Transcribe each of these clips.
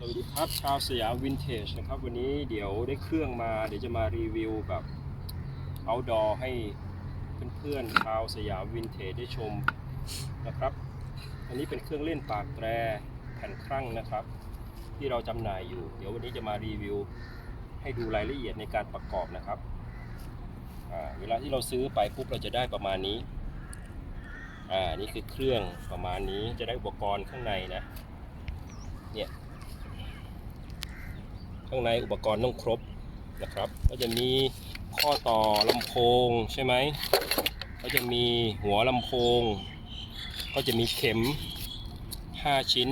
สวัสดีครับชาวสยามวินเทจนะครับวันนี้เดี๋ยวได้เครื่องมาเดี๋ยวจะมารีวิวแบบ outdoor ให้เพื่อนๆชาวสยามวินเทจได้ชมนะครับ อันนี้เป็นเครื่องเล่นปากแตรแผ่นครั่งนะครับ ที่เราจำหน่ายอยู่ เดี๋ยววันนี้จะมารีวิว ให้ดูรายละเอียดในการประกอบนะครับเวลาที่เราซื้อไปปุ๊บเราจะได้ประมาณนี้อ่านี่คือเครื่องประมาณนี้จะได้อุปกรณ์ข้างในนะเนี่ย ข้างในอุปกรณ์ต้องครบนะครับ ก็จะมีข้อต่อลำโพงใช่ไหมก็จะมีหัวลำโพง ก็จะมีเข็ม 5 ชิ้น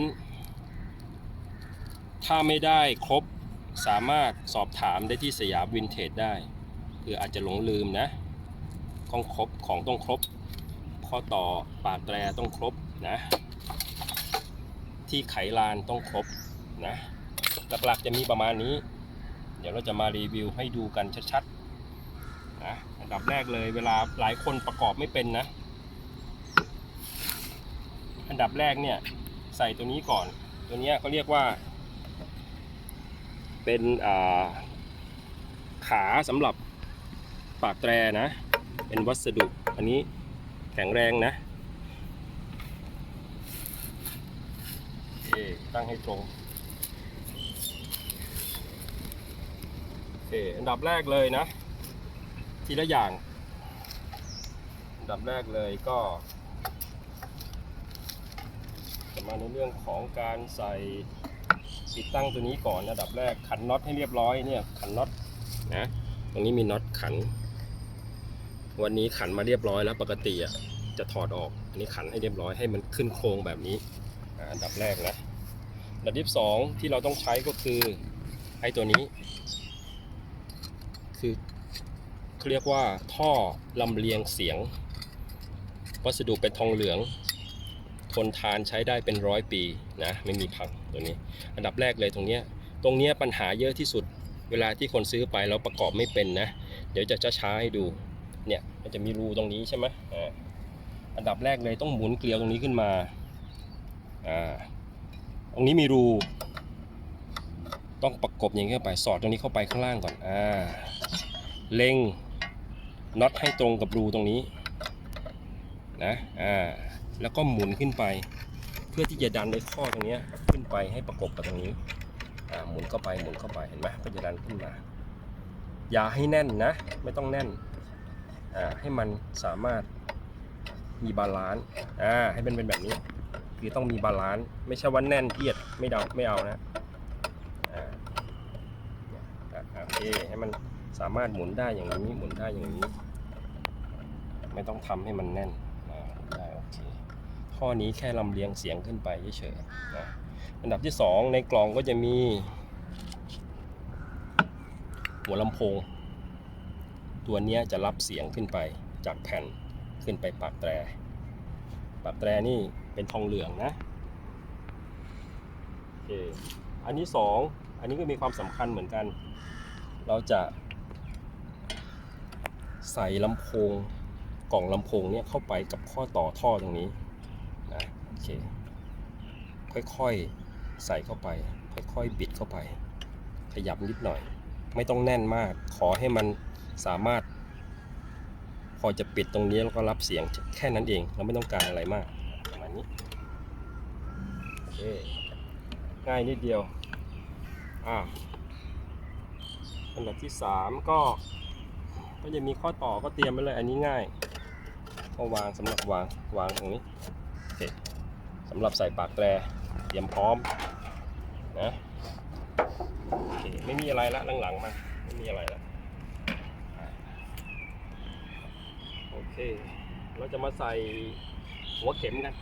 ถ้าไม่ได้ครบสามารถสอบถามได้ที่สยามวินเทจได้คืออาจจะหลงลืมนะต้องครบของต้องครบ ข้อต่อปากแตรต้องครบนะ ที่ไขลานต้องครบนะ หลักๆจะมีประมาณนี้ เดี๋ยวเราจะมารีวิวให้ดูกันชัดๆนะอันดับแรกเลยเวลาหลายคนประกอบไม่เป็นนะ อันดับแรกเนี่ยใส่ตัวนี้ก่อน ตัวเนี้ยเขาเรียกว่า เป็นาขาสำหรับปากแตรนะ เป็นวัสดุ อันนี้แข็งแรงนะโอเคตั้งให้ตรง โอ เค อันดับแรกเลยนะ ทีละอย่าง อันดับแรกเลยก็จะมาในเรื่องของการใส่ติดตั้งตัวนี้ก่อนอันดับแรกขันน็อตให้เรียบร้อยเนี่ยขันน็อตนะตรงนี้มีน็อตขัน วันนี้ขันมาเรียบร้อยแล้วปกติอะจะถอดออก อันนี้ขันให้เรียบร้อยให้มันขึ้นโครงแบบนี้อันดับแรกนะอันดับที่สองที่เราต้องใช้ก็คือไอ้ตัวนี้ คือเรียกว่าท่อลำเลียงเสียง วัสดุเป็นทองเหลือง ทนทานใช้ได้เป็นร้อยปีนะไม่มีพังตัวนี้ อันดับแรกเลยตรงเนี้ยตรงเนี้ยปัญหาเยอะที่สุด เวลาที่คนซื้อไปแล้วประกอบไม่เป็นนะ เดี๋ยวจะช้าให้ดูเนี่ยมันจะมีรูตรงนี้ใช่ไหมอ่าอันดับแรกเลยต้องหมุนเกลียวตรงนี้ขึ้นมาอ่าตรงนี้มีรูต้องประกบอย่างนี้เข้าไปสอดตรงนี้เข้าไปข้างล่างก่อนอ่า เล็งน็อตให้ตรงกับรูตรงนี้นะอ่าแล้วก็หมุนขึ้นไป เพื่อที่จะดันในข้อตรงนี้ขึ้นไปให้ประกบกับตรงนี้อ่าหมุนเข้าไปหมุนเข้าไปเห็นไหมก็จะดันขึ้นมา อย่าให้แน่นนะ ไม่ต้องแน่นอ่าให้มันสามารถมีบาลานซ์อ่าให้มันเป็นแบบนี้ คือต้องมีบาลานซ์ไม่ใช่ว่าแน่นเอียดไม่เดาไม่เอานะอ่าโอเคให้มัน สามารถหมุนได้อย่างนี้หมุนได้อย่างนี้ ไม่ต้องทำให้มันแน่นได้โอเคข้อนี้แค่ลำเลียงเสียงขึ้นไปเฉยๆนะอันดับที่สองในกล่องก็จะมี หัวลำโพง ตัวนี้จะรับเสียงขึ้นไปจากแผ่นขึ้นไปปากแตรปากแตรนี่เป็นทองเหลืองนะโอเคอันที่สองอันนี้ก็มีความสำคัญเหมือนกัน เราจะ ใส่ลำโพงกล่องลำโพงเนี่ยเข้าไปกับข้อต่อท่อตรงนี้นะโอเคค่อยๆใส่เข้าไป ค่อยๆบิดเข้าไป ขยับนิดหน่อย ไม่ต้องแน่นมาก ขอให้มันสามารถ พอจะปิดตรงนี้แล้วก็รับเสียงแค่นั้นเอง เราไม่ต้องการอะไรมากประมาณนี้โอเคง่ายนิดเดียวอ่าอันดับที่สามก็ ก็จะมีข้อต่อก็เตรียมไว้เลย อันนี้ง่ายก็วางสำหรับวางวางตรงนี้โอเคสำหรับใส่ปากแตรเตรียมพร้อมนะโอเคไม่มีอะไรละหลังๆมาไม่มีอะไรละโอเค เราจะมาใส่หัวเข็มกัน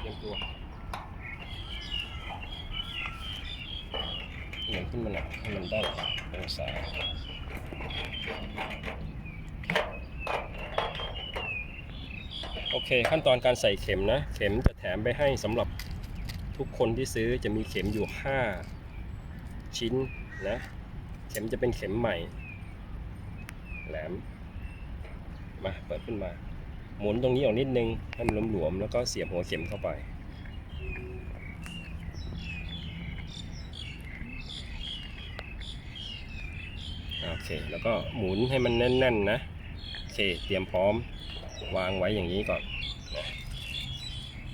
เตรียมตัวเหยียงขึ้นมาหน่อยให้มันได้องศา โอเค ขั้นตอนการใส่เข็มนะ เข็มจะแถมไปให้สำหรับทุกคนที่ซื้อจะมีเข็มอยู่ 5 ชิ้นนะ เข็มจะเป็นเข็มใหม่ แหลม มาเปิดขึ้นมา หมุนตรงนี้ออกนิดนึงให้มันหลวมๆแล้วก็เสียบหัวเข็มเข้าไป โอเค แล้วก็หมุนให้มันแน่นๆนะ โอเค เตรียมพร้อมวางไว้อย่างนี้ก่อนนะ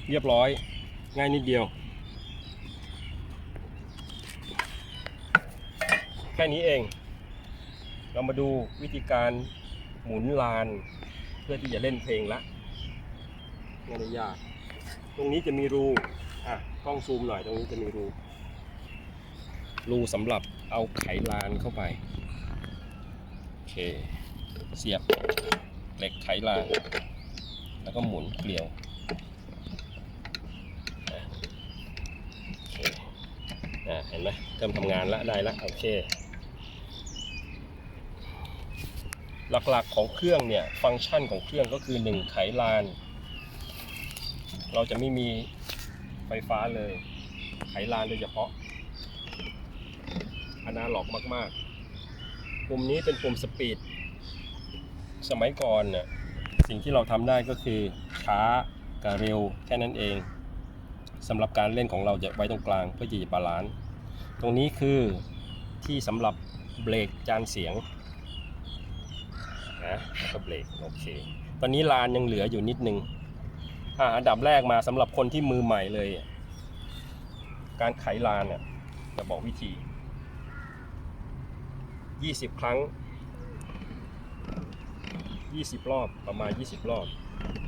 เรียบร้อย ง่ายนิดเดียว แค่นี้เอง เรามาดูวิธีการหมุนลานเพื่อที่จะเล่นเพลงละไม่ได้ยาก ตรงนี้จะมีรู อะกล้องซูมหน่อยตรงนี้จะมีรู รูสำหรับเอาไขลานเข้าไป เค เสียบเหล็กไขลานแล้วก็หมุนเกลียวเเห็นไหมเริ่มทำงานแล้วได้แล้วโอเค หลักๆของเครื่องเนี่ย ฟังก์ชันของเครื่องก็คือ 1 ไขลาน เราจะไม่มีไฟฟ้าเลย ไขลานโดยเฉพาะอนาล็อกมาก ๆ ปุ่มนี้เป็นปุ่มสปีด สมัยก่อนเนี่ยสิ่งที่เราทำได้ก็คือช้ากับเร็วแค่นั้นเองสำหรับการเล่นของเราจะไว้ตรงกลางเพื่อจะบาลานซ์ตรงนี้คือที่สำหรับเบรกจานเสียงนะแล้วก็เบรกโอเคตอนนี้ลานยังเหลืออยู่นิดนึงอ่าอันดับแรกมาสำหรับคนที่มือใหม่เลย การไขลานเนี่ยจะบอกวิธี 20 ครั้ง 20 รอบประมาณ 20 รอบ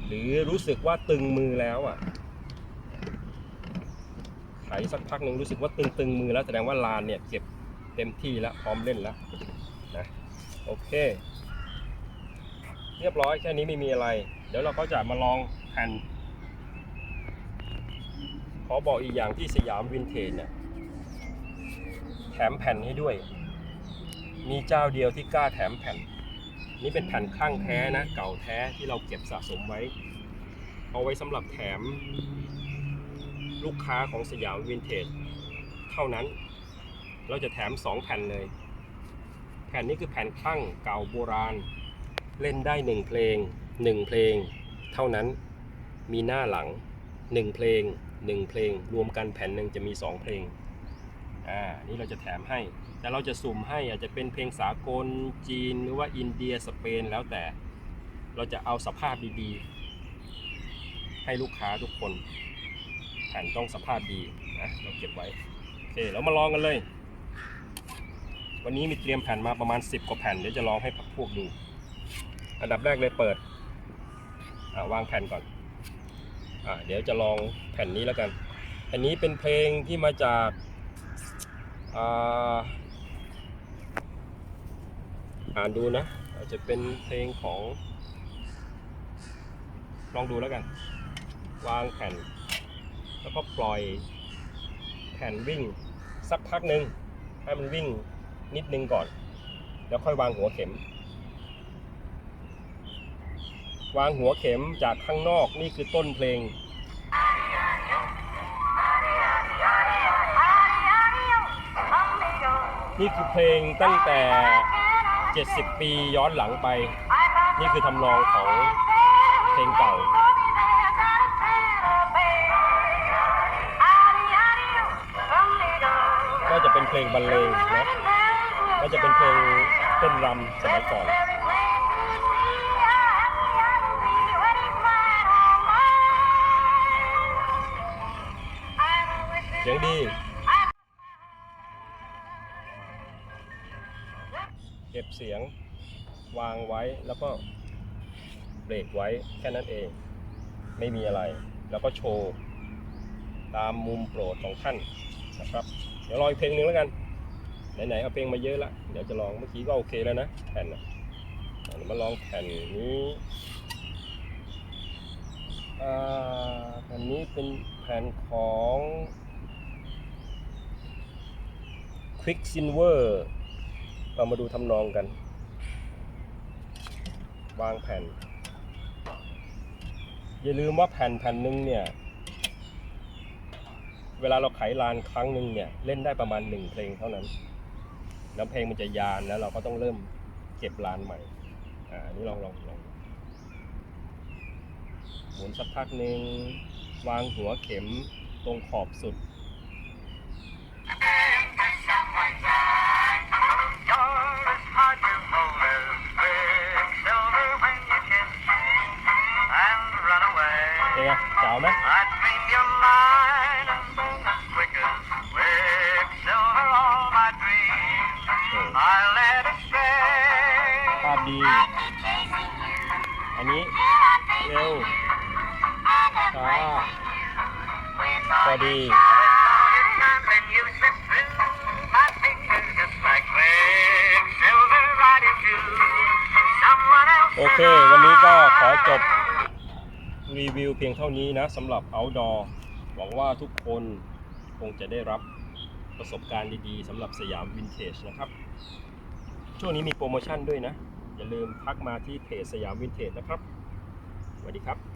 หรือรู้สึกว่าตึงมือแล้วอะไขสักพักหนึ่งรู้สึกว่าตึงตึงๆมือแล้วแสดงว่าลานเนี่ยเก็บเต็มที่แล้วพร้อมเล่นแล้วนะโอเค เรียบร้อยแค่นี้ไม่มีอะไร เดี๋ยวเราก็จะมาลองแผ่นขอบอกอีกอย่างที่สยามวินเทจเนี่ยแถมแผ่นให้ด้วย มีเจ้าเดียวที่กล้าแถมแผ่น นี่เป็นแผ่นข้างแท้นะเก่าแท้ที่เราเก็บสะสมไว้ เอาไว้สำหรับแถม ลูกค้าของสยามวินเทจเท่านั้น เราจะแถม 2 แผ่นเลย แผ่นนี้คือแผ่นข้างเก่าโบราณ เล่นได้ 1 เพลง 1 เพลง เท่านั้นมีหน้าหลัง 1 เพลง 1 เพลง รวมกันแผ่นหนึ่งจะมี 2 เพลง อ่านี่เราจะแถมให้ แต่เราจะสุ่มให้อาจจะเป็นเพลงสากลจีนหรือว่าอินเดียสเปนแล้วแต่ เราจะเอาสภาพดีๆ ให้ลูกค้าทุกคนแผ่นต้องสภาพดีนะเราเก็บไว้โอเคแล้วมาลองกันเลย วันนี้มีเตรียมแผ่นมาประมาณ 10 กว่าแผ่นเดี๋ยวจะลองให้พพวกดู อันดับแรกเลยเปิดอ่าวางแผ่นก่อนอ่าเดี๋ยวจะลองแผ่นนี้แล้วกันแผ่นนี้เป็นเพลงที่มาจาก อ่านดูนะ อาจจะเป็นเพลงของ ลองดูแล้วกัน วางแผ่น แล้วก็ปล่อยแผ่นวิ่ง สักพักหนึ่งให้มันวิ่งนิดนึงก่อน แล้วค่อยวางหัวเข็ม วางหัวเข็มจากข้างนอกนี่คือต้นเพลง นี่คือเพลงตั้งแต่ 70 ปีย้อนหลังไป นี่คือทำนองของเพลงเก่าก็จะเป็นเพลงบรรเลงนะก็จะเป็นเพลงเต้นรำสมัยก่อนเสียงดี เสียงวางไว้แล้วก็เบรกไว้แค่นั้นเอง ไม่มีอะไร แล้วก็โชว์ตามมุมโปรดของท่านนะครับ เดี๋ยวลองอีกเพลงหนึ่งแล้วกัน ไหนๆเอาเพลงมาเยอะละเดี๋ยวจะลองเมื่อกี้ก็โอเคแล้วนะแผ่นนะมาลองแผ่นนี้แผ่นนี้เป็นแผ่นของ Quicksilver เรามาดูทำนองกัน วางแผ่น อย่าลืมว่าแผ่นแผ่นหนึ่งเนี่ย เวลาเราไขลานครั้งหนึ่งเนี่ย เล่นได้ประมาณหนึ่งเพลงเท่านั้น แล้วเพลงมันจะยานแล้วเราก็ต้องเริ่มเก็บลานใหม่ อ่าอันนี่ลองลองลองหมุนสักพักหนึ่งวางหัวเข็มตรงขอบสุด ดี อันนี้เร็วช้าพอดีโอเค วันนี้ก็ขอจบรีวิวเพียงเท่านี้นะสำหรับ outdoor หวังว่าทุกคนคงจะได้รับประสบการณ์ดีๆสำหรับสยามวินเทจนะครับ ช่วงนี้มีโปรโมชั่นด้วยนะ อย่าลืมทักมาที่เพจสยามวินเทจนะครับสวัสดีครับ